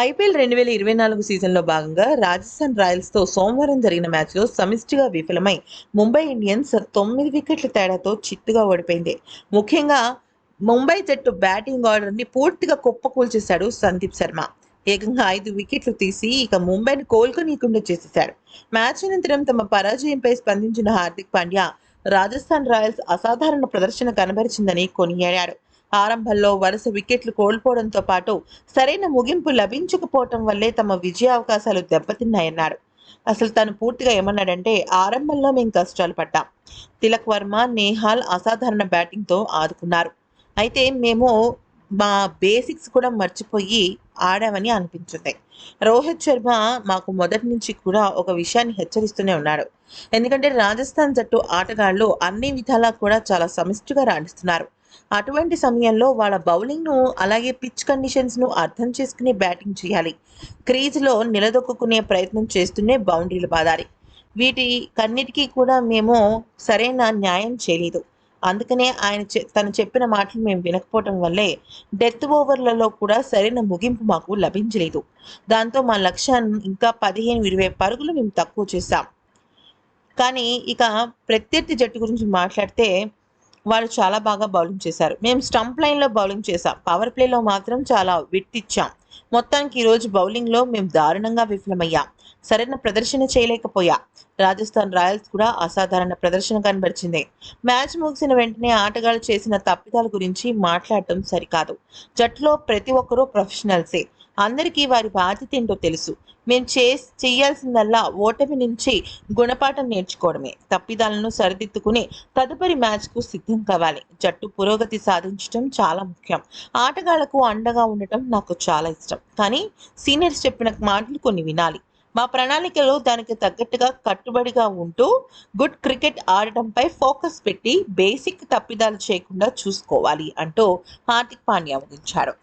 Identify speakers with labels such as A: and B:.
A: IPL రెండు వేల ఇరవై నాలుగు సీజన్లో భాగంగా రాజస్థాన్ రాయల్స్తో సోమవారం జరిగిన మ్యాచ్లో సమిష్టిగా విఫలమై ముంబై ఇండియన్స్ తొమ్మిది వికెట్ల తేడాతో చిత్తుగా ఓడిపోయింది. ముఖ్యంగా ముంబై జట్టు బ్యాటింగ్ ఆర్డర్ని పూర్తిగా కుప్పకూల్చేశాడు సందీప్ శర్మ. ఏకంగా ఐదు వికెట్లు తీసి ఇక ముంబైని కోలుకోనీయకుండా చేసేశాడు. మ్యాచ్ అనంతరం తమ పరాజయంపై స్పందించిన హార్దిక్ పాండ్యా రాజస్థాన్ రాయల్స్ అసాధారణ ప్రదర్శన కనబరిచిందని కొనియాడాడు. ఆరంభంలో వరుస వికెట్లు కోల్పోవడంతో పాటు సరైన ముగింపు లభించకపోవటం వల్లే తమ విజయ అవకాశాలు అసలు తను పూర్తిగా ఏమన్నాడంటే ఆరంభంలో మేము కష్టాలు పడ్డాం. తిలక్ వర్మ నేహాల్ అసాధారణ బ్యాటింగ్తో ఆదుకున్నారు. అయితే మేము మా బేసిక్స్ కూడా మర్చిపోయి ఆడామని అనిపించింది. రోహిత్ శర్మ మాకు మొదటి నుంచి కూడా ఒక విషయాన్ని హెచ్చరిస్తూనే ఉన్నాడు. ఎందుకంటే రాజస్థాన్ జట్టు ఆటగాళ్ళు అన్ని విధాలా కూడా చాలా సమిష్టిగా రాణిస్తున్నారు. అటువంటి సమయంలో వాళ్ళ బౌలింగ్ను అలాగే పిచ్ కండిషన్స్ను అర్థం చేసుకుని బ్యాటింగ్ చేయాలి. క్రీజ్లో నిలదొక్కునే ప్రయత్నం చేస్తూనే బౌండరీలు బాదాలి. వీటి కన్నిటికీ కూడా మేము సరైన న్యాయం చేయలేదు. అందుకనే ఆయన తను చెప్పిన మాటలు మేము వినకపోవటం వల్లే డెత్ ఓవర్లలో కూడా సరైన ముగింపు మాకు లభించలేదు. దాంతో మా లక్ష్యాన్ని ఇంకా పదిహేను ఇరవై పరుగులు మేము తక్కువ చేశాం. కానీ ఇక ప్రత్యర్థి జట్టు గురించి మాట్లాడితే వాళ్ళు చాలా బాగా బౌలింగ్ చేశారు. మేము స్టంప్ లైన్లో బౌలింగ్ చేసాం పవర్ ప్లేలో మాత్రం చాలా విట్టిచ్చాం. మొత్తానికి ఈరోజు బౌలింగ్లో మేము దారుణంగా విఫలమయ్యాం. సరైన ప్రదర్శన చేయలేకపోయా. రాజస్థాన్ రాయల్స్ కూడా అసాధారణ ప్రదర్శన కనబరిచింది. మ్యాచ్ ముగిసిన వెంటనే ఆటగాళ్ళు చేసిన తప్పిదాల గురించి మాట్లాడటం సరికాదు. జట్టులో ప్రతి ఒక్కరూ ప్రొఫెషనల్సే. అందరికీ వారి బాధ్యత ఏంటో తెలుసు. మేము చే చేయాల్సిందల్లా ఓటమి నుంచి గుణపాఠం నేర్చుకోవడమే. తప్పిదాలను సరిదిద్దుకుని తదుపరి మ్యాచ్కు సిద్ధం కావాలి. జట్టు పురోగతి సాధించడం చాలా ముఖ్యం. ఆటగాళ్ళకు అండగా ఉండటం నాకు చాలా ఇష్టం. కానీ సీనియర్స్ చెప్పిన మాటలు కొన్ని వినాలి. మా ప్రణాళికలో దానికి తగ్గట్టుగా కట్టుబడిగా ఉంటూ గుడ్ క్రికెట్ ఆడటంపై ఫోకస్ పెట్టి బేసిక్ తప్పిదాలు చేయకుండా చూసుకోవాలి అంటూ హార్దిక్ పాండ్యా ముగించారు